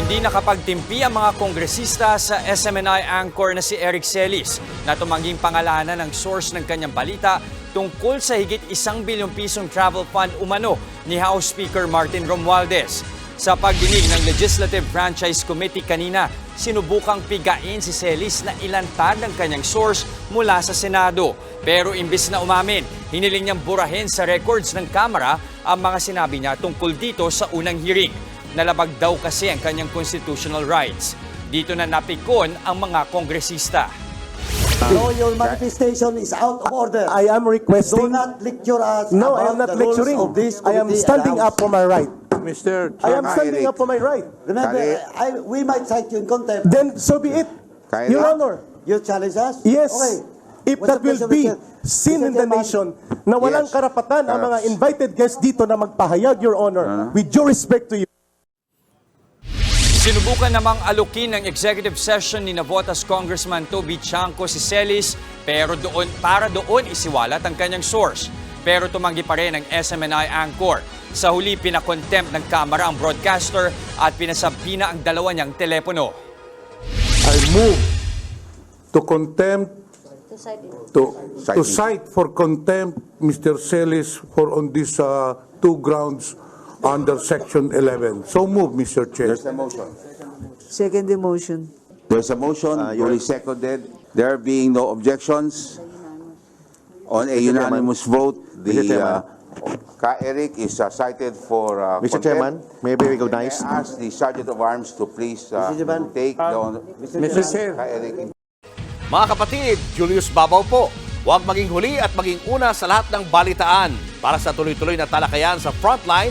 Hindi nakapagtimpi ang mga kongresista sa SMNI anchor na si Eric Celis na tumangging pangalanan ng source ng kanyang balita tungkol sa higit isang bilyong pisong travel fund umano ni House Speaker Martin Romualdez. Sa pagdinig ng Legislative Franchise Committee kanina, sinubukang pigain si Celis na ilantad ang kanyang source mula sa Senado. Pero imbis na umamin, hiniling niyang burahin sa records ng Kamara ang mga sinabi niya tungkol dito sa unang hearing. Nalabag daw kasi ang kanyang constitutional rights. Dito na napikon ang mga kongresista. No, your manifestation is out of order. I am Do requesting. not lecture us No, I am not the rules lecturing. of this I am standing up for my right. Mr. I am standing Eric, up for my right. Remember, I, we might cite you in contempt. Then so be it. Kaya Your. Honor. You challenge us? Yes. Okay. If What's that will be seen in the Chairman? nation na walang Yes. karapatan ang mga invited guests dito na magpahayag, Your Honor, with due respect to you. Sinubukan namang alukin ng executive session ni Navotas Congressman Toby Chanco si Celis pero doon para doon isiwalat ang kanyang source. Pero tumanggi pa rin ang SMNI anchor. Sa huli pinakontempt ng Kamara ang broadcaster at pinasampina ang dalawa niyang telepono. I move to contempt, to, to cite for contempt Mr. Celis for on these uh, two grounds under section 11. So move, Mr. Chair. There's a motion. Second the motion. There's a motion, duly seconded. There being no objections, on a unanimous vote, Mr. the, Chairman. uh, Ka Eric is uh, cited for uh, Mr. contempt. Chairman, may I be recognized? I ask the Sergeant of Arms to please uh, Mr. Chairman. take the, Mr. Chair. Ka Eric in Mga kapatid, Julius Babaw po. Huwag maging huli at maging una sa lahat ng balitaan. Para sa tuloy-tuloy na talakayan sa Frontline,